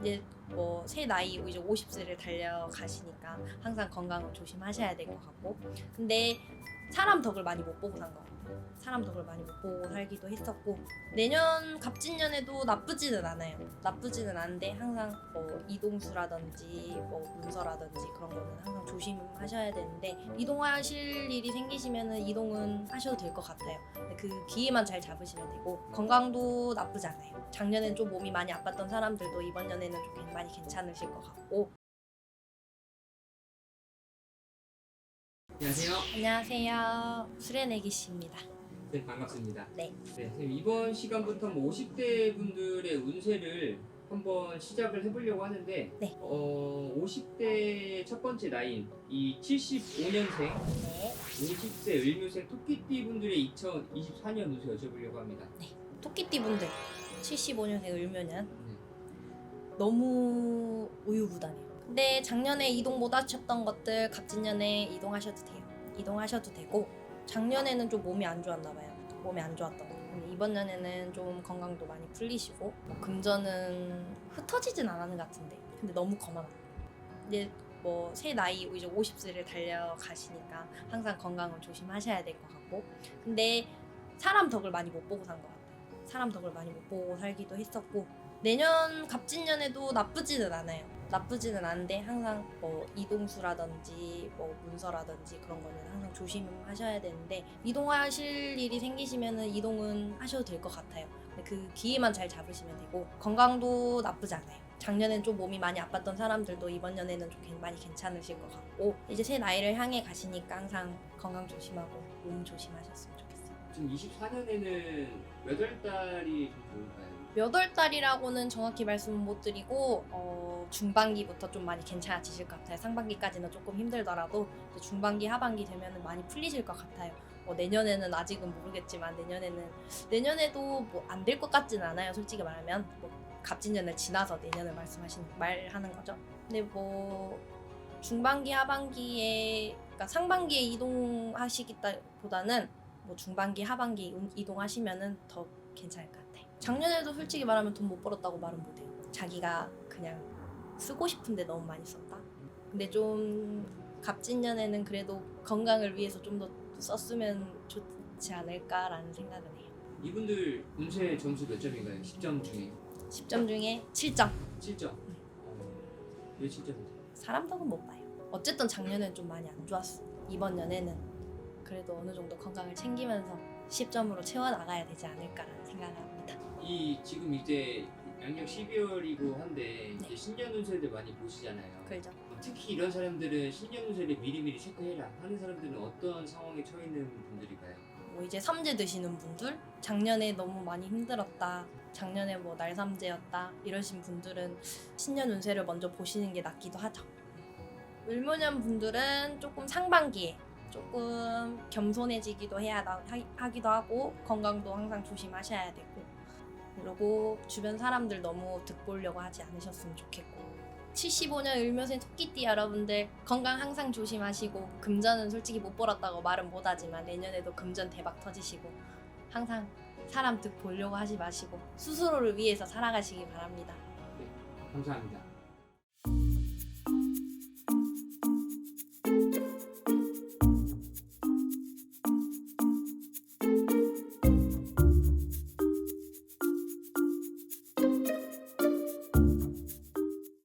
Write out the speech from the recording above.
이제 뭐 새 나이 이제 50세를 달려가시니까 항상 건강을 조심하셔야 될 것 같고 근데 사람 덕을 많이 못 보고 산 것 같아요. 사람 덕을 많이 못 보고 살기도 했었고 내년 갑진년에도 나쁘지는 않아요. 나쁘지는 않은데 항상 뭐 이동수라든지 뭐 문서라든지 그런 거는 항상 조심하셔야 되는데 이동하실 일이 생기시면은 이동은 하셔도 될 것 같아요. 그 기회만 잘 잡으시면 되고 건강도 나쁘지 않아요. 작년엔 좀 몸이 많이 아팠던 사람들도 이번 년에는 좀 괜- 많이 괜찮으실 것 같고 안녕하세요. 안녕하세요. 수레내기 씨입니다. 네, 반갑습니다. 네. 네, 선생님, 이번 시간부터 뭐 50대 분들의 운세를 한번 시작을 해보려고 하는데, 네. 어, 50대 첫 번째 나이인 이 75년생, 네. 50세 을묘생 토끼띠 분들의 2024년 운세 여쭤보려고 합니다. 토끼띠 분들 75년생 을면은 네. 너무 우유부단해요. 근데 작년에 이동 못 하셨던 것들 갑진년에 이동하셔도 돼요. 이동하셔도 되고 작년에는 좀 몸이 안 좋았나 봐요. 몸이 안 좋았던 거. 이번 년에는 좀 건강도 많이 풀리시고 뭐 금전은 흩어지진 않았는 것 같은데 근데 너무 거만하다. 이제 뭐 새 나이 이제 50세를 달려가시니까 항상 건강을 조심하셔야 될 것 같고 근데 사람 덕을 많이 못 보고 산 것 같아요. 사람 덕을 많이 못 보고 살기도 했었고 내년 갑진년에도 나쁘지는 않아요. 나쁘지는 않은데 항상 뭐 이동수라든지 뭐 문서라든지 그런 거는 항상 조심하셔야 되는데 이동하실 일이 생기시면은 이동은 하셔도 될 것 같아요. 그 기회만 잘 잡으시면 되고 건강도 나쁘지 않아요. 작년엔 좀 몸이 많이 아팠던 사람들도 이번 년에는 좀 괜- 많이 괜찮으실 것 같고 이제 새 나이를 향해 가시니까 항상 건강 조심하고 몸 조심하셨으면 좋겠어요. 지금 24년에는 몇 월 달이 좀 좋을까요? 몇 월 달이라고는 정확히 말씀은 못 드리고 어, 중반기부터 좀 많이 괜찮아지실 것 같아요. 상반기까지는 조금 힘들더라도 이제 중반기 하반기 되면 많이 풀리실 것 같아요. 뭐 내년에는 아직은 모르겠지만 내년에는 내년에도 뭐 안 될 것 같지는 않아요. 솔직히 말하면 뭐 갑진년을 지나서 내년을 말씀하시는 말하는 거죠. 근데 뭐 중반기 하반기에 그러니까 상반기에 이동하시기보다는 뭐 중반기 하반기 이동하시면은 더 괜찮을 것 같아요. 작년에도 솔직히 말하면 돈 못 벌었다고 말은 못해요. 자기가 그냥 쓰고 싶은데 너무 많이 썼다. 근데 좀 갑진년에는 그래도 건강을 위해서 좀 더 썼으면 좋지 않을까라는 생각은 해요. 이분들 운세 점수 몇 점인가요? 10점 중에 10점 중에 7점. 7점. 어, 왜 7점이죠? 사람 덕은 못 봐요. 어쨌든 작년엔 좀 많이 안 좋았어. 이번 년에는 그래도 어느 정도 건강을 챙기면서 10점으로 채워 나가야 되지 않을까라는 생각을 합니다. 이 지금 이제 양력 12월이고 한데 네. 이제 신년 운세들 많이 보시잖아요. 그죠? 특히 이런 사람들은 신년 운세를 미리미리 체크해라 하는 사람들은 어떤 상황에 처해 있는 분들일까요? 뭐 이제 삼재 드시는 분들 작년에 너무 많이 힘들었다 작년에 뭐 날삼재였다 이러신 분들은 신년 운세를 먼저 보시는 게 낫기도 하죠 을모년 분들은 조금 상반기에 조금 겸손해지기도 해야 나- 하- 하기도 하고 건강도 항상 조심하셔야 되고 그리고 주변 사람들 너무 득보려고 하지 않으셨으면 좋겠고 75년 을묘생 토끼띠 여러분들 건강 항상 조심하시고 금전은 솔직히 못 벌었다고 말은 못하지만 내년에도 금전 대박 터지시고 항상 사람 득 보려고 하지 마시고 스스로를 위해서 살아가시기 바랍니다. 감사합니다.